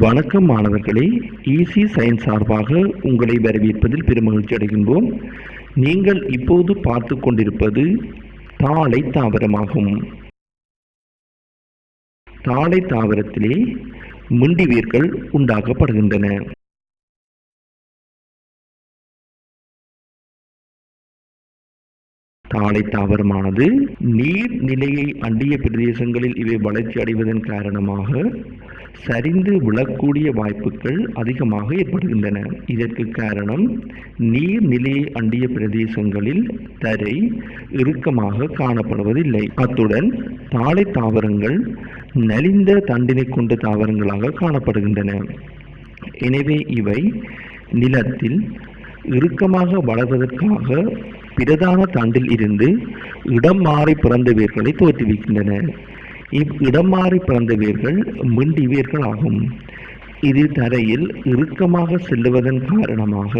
வணக்கம் மாணவர்களே easy science சார்பாக உங்களை வரவேற்பதில் பெருமகிழ்ச்சி அடைகின்றோம். நீங்கள் இப்போது பார்த்து கொண்டிருப்பது தாளை தாவரமாகும். தாளை தாவரத்திலே முண்டி வேர்கள் உண்டாக்கப்படுகின்றன. தாழை தாவரமானது. நீர் நிலையை அண்டிய பிரதேசங்களில் இவை வளர்ச்சி அடைவதன் காரணமாக சரிந்து விழக்கூடிய வாய்ப்புகள் அதிகமாக ஏற்படுகின்றன. இதற்கு காரணம் நீர் நிலையை அண்டிய பிரதேசங்களில் தரை இறுக்கமாக காணப்படுவதில்லை. அத்துடன் தாழை தாவரங்கள் நலிந்த தண்டினை கொண்ட தாவரங்களாக காணப்படுகின்றன. எனவே இவை நிலத்தில் இறுக்கமாக வளர்வதற்காக பிரதான தண்டில் இருந்து இடம் மாறி பிறந்த வேர்களை தோற்றுவிக்கின்றன. இவ் இடம் மாறி பிறந்த வேர்கள் மிண்டி வேர்கள் ஆகும் இது தரையில் இறுக்கமாக செல்லுவதன் காரணமாக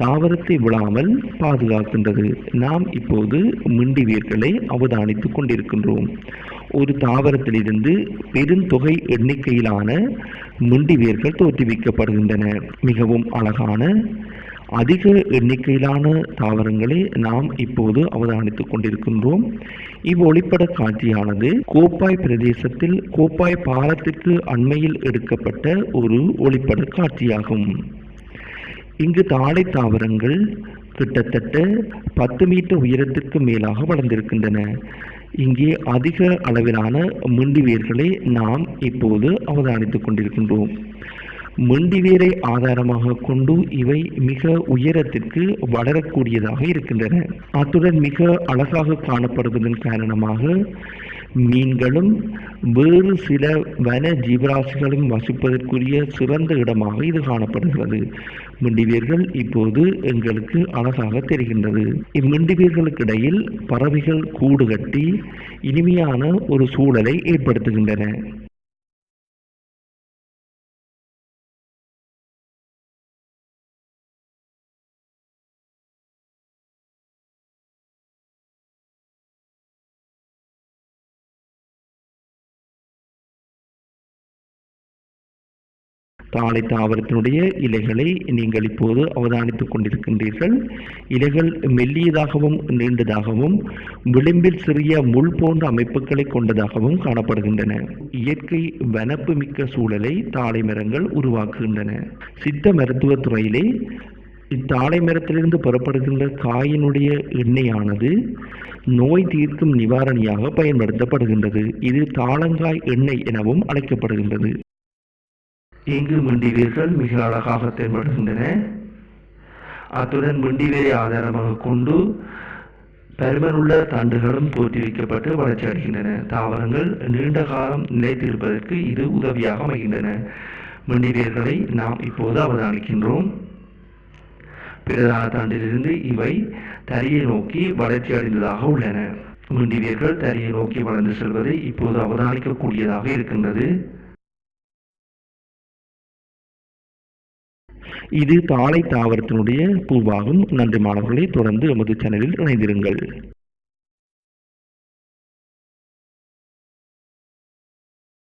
தாவரத்தை விழாமல் பாதுகாக்கின்றது. நாம் இப்போது மிண்டி வேர்களை அவதானித்துக் கொண்டிருக்கின்றோம். ஒரு தாவரத்திலிருந்து பெருந்தொகை எண்ணிக்கையிலான மிண்டி வேர்கள் தோற்றுவிக்கப்படுகின்றன. மிகவும் அழகான அதிக எண்ணிக்கையிலான தாவரங்களை நாம் இப்போது அவதானித்துக் கொண்டிருக்கின்றோம். இவ்வொளிப்பட காட்சியானது கோப்பாய் பிரதேசத்தில் கோப்பாய் பாலத்திற்கு அண்மையில் எடுக்கப்பட்ட ஒரு ஒளிப்பட காட்சியாகும். இங்கு தாழை தாவரங்கள் கிட்டத்தட்ட பத்து மீட்டர் உயரத்திற்கு மேலாக வளர்ந்திருக்கின்றன. இங்கே அதிக அளவிலான மிண்டி வேர்களை நாம் இப்போது அவதானித்துக் கொண்டிருக்கின்றோம். மண்டிவேரை ஆதாரமாக கொண்டு இவை மிக உயரத்திற்கு வளரக்கூடியதாக இருக்கின்றன. அத்துடன் மிக அழகாக காணப்படுவதன் காரணமாக மீன்களும் வேறு சில வன ஜீவராசிகளும் வசிப்பதற்குரிய சிறந்த இடமாக இது காணப்படுகிறது. மிண்டிவேர்கள் இப்போது எங்களுக்கு அழகாக தெரிகின்றது. இம்மிண்டிவேர்களுக்கு இடையில் பறவைகள் கூடு கட்டி இனிமையான ஒரு சூழலை ஏற்படுத்துகின்றன. தாழை தாவரத்தினுடைய இலைகளை நீங்கள் இப்போது அவதானித்துக் கொண்டிருக்கின்றீர்கள். இலைகள் மெல்லியதாகவும் நீண்டதாகவும் விளிம்பில் சிறிய முள் போன்ற அமைப்புகளை கொண்டதாகவும் காணப்படுகின்றன. இயற்கை வனப்பு மிக்க சூழலை தாழை மரங்கள் உருவாக்குகின்றன. சித்த மருத்துவ துறையிலே இத்தாழை மரத்திலிருந்து புறப்படுகின்ற காயினுடைய எண்ணெயானது நோய் தீர்க்கும் நிவாரணியாக பயன்படுத்தப்படுகின்றது. இது தாளங்காய் எண்ணெய் எனவும் அழைக்கப்படுகின்றது. இங்கு மிண்டிவேர்கள் மிக அழகாக தென்படுகின்றன அத்துடன் மிண்டிவேரை ஆதாரமாக கொண்டு பருமனுள்ள தண்டுகளும் தோற்றுவிக்கப்பட்டு வளர்ச்சி அடைகின்றன. தாவரங்கள் நீண்ட காலம் நிலைத்திருப்பதற்கு இது உதவியாக அமைகின்றன. மிண்டிவேர்களை நாம் இப்போது அவதானிக்கின்றோம். பிரதான தண்டிலிருந்து இவை தரையை நோக்கி வளர்ச்சி அடைந்ததாக உள்ளன. மிண்டிவேர்கள் தரையை நோக்கி வளர்ந்து செல்வதை இப்போது அவதானிக்கக்கூடியதாக இருக்கின்றது. இது தாழை தாவரத்தினுடைய பூவாகும். நன்றி மாணவர்களை தொடர்ந்து எமது சேனலில் இணைந்திருங்கள்.